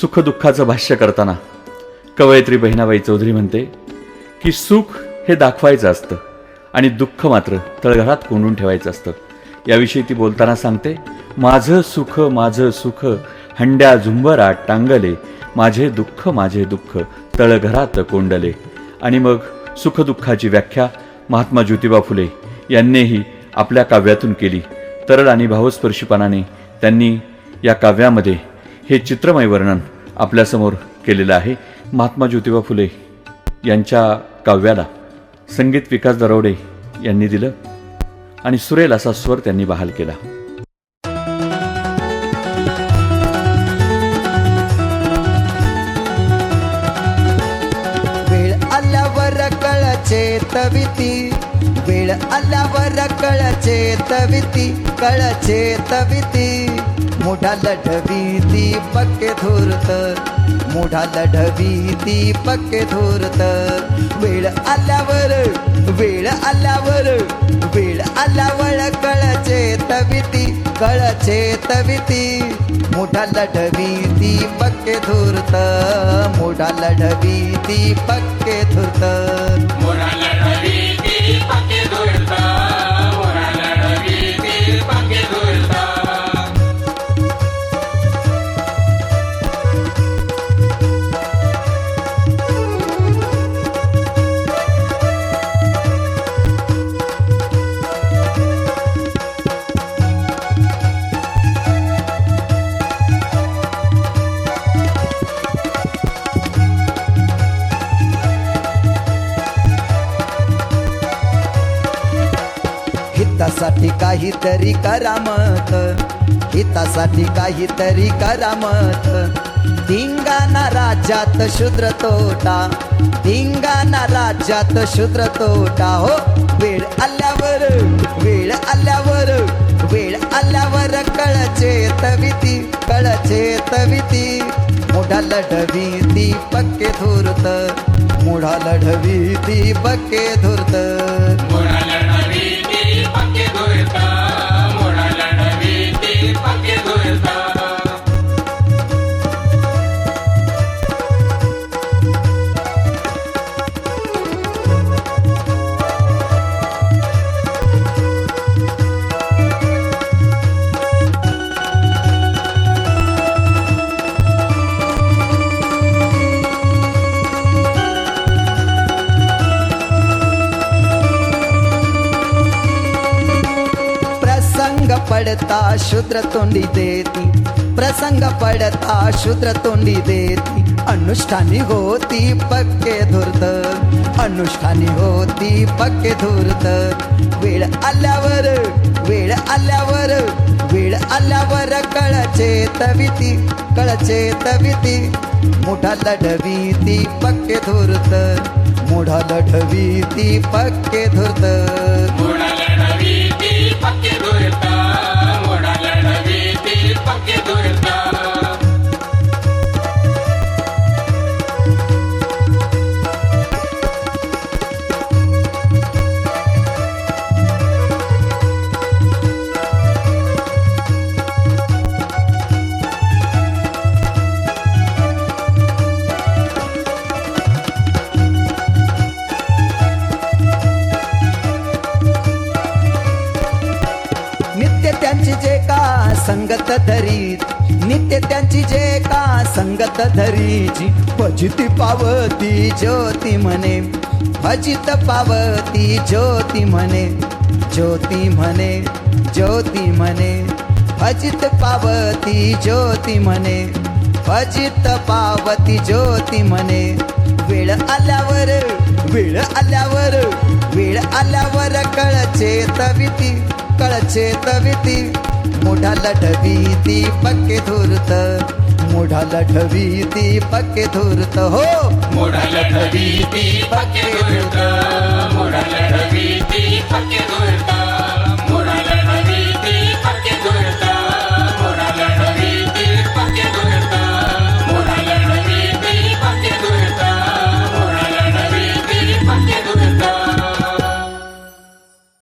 सुखदुःखाचं भाष्य करताना कवयित्री बहिणाबाई चौधरी म्हणते की सुख हे दाखवायचं असतं आणि दुःख मात्र तळघरात कोंडून ठेवायचं असतं. याविषयी ती बोलताना सांगते माझं सुख माझं सुख हंड्या झुंबरात टांगले माझे दुःख माझे दुःख तळघरात कोंडले. आणि मग सुखदुःखाची व्याख्या महात्मा ज्योतिबा फुले यांनीही आपल्या काव्यातून केली. तरळ आणि भावस्पर्शीपणाने त्यांनी या काव्यामध्ये हे चित्रमय वर्णन आपल्यासमोर केलेलं आहे. महात्मा ज्योतिबा फुले यांच्या काव्याला संगीत विकास दरवडे यांनी दिलं आणि सुरेल असा स्वर त्यांनी बहाल केला. वेळ आल्यावर कळचे तविती वेळ आल्यावर कळचे तविती कळचे तविती. मोठा लढवी ती पक्के धुरत मोठा लढवी ती पक्के धुरत वेळ आल्यावर वेळ आल्यावर वेळ आल्यावर कळचे तविती कळचे तविती. मोठा लढवी ती पक्के धुरत मोठा लढवी ती पक्के धुरत हितासाठी काहीतरी करामत हितासाठी काहीतरी करामत धिंगाणा राज्यात शूद्र तोटा. धिंगाणा राज्यात शूद्र तोटा. हो वेळ आल्यावर वेळ आल्यावर वेळ आल्यावर कळचे तविती कळचे तविती. मोठा लढवी ती पक्के धुरत. मोठा लढवी ती पक्के धुरत. पडता शूद्र तोंडी देती. प्रसंग पडता शूद्र तोंडी देती. अनुष्ठानी होती पक्के धुर्त. अनुष्ठानी होती पक्के धुरत. वेळ आल्यावर वेळ आल्यावर वेळ आल्यावर कळचे तविती कळचे तविती. मोठा लढवी ती पक्के धुरत. मोठा लढवी ती पक्के धुर्त. पक्के धुरता. ती पक्के धुरता संगत धरीत नित्य त्यांची जे का संगत धरीची भजिती पावती ज्योती म्हणे. भजित पावती ज्योती म्हणे. ज्योती म्हणे ज्योती म्हणे. भजित पावती ज्योती म्हणे. भजित पावती ज्योती म्हणे. वेळ आल्यावर वेळ आल्यावर वेळ आल्यावर कळचे तविती कळचे तविती. मोठा लढवी ती पक्के धुरत. मोठा लढवी ती पक्के धुरत. हो. मोराला लढवी ती पक्के धुरता.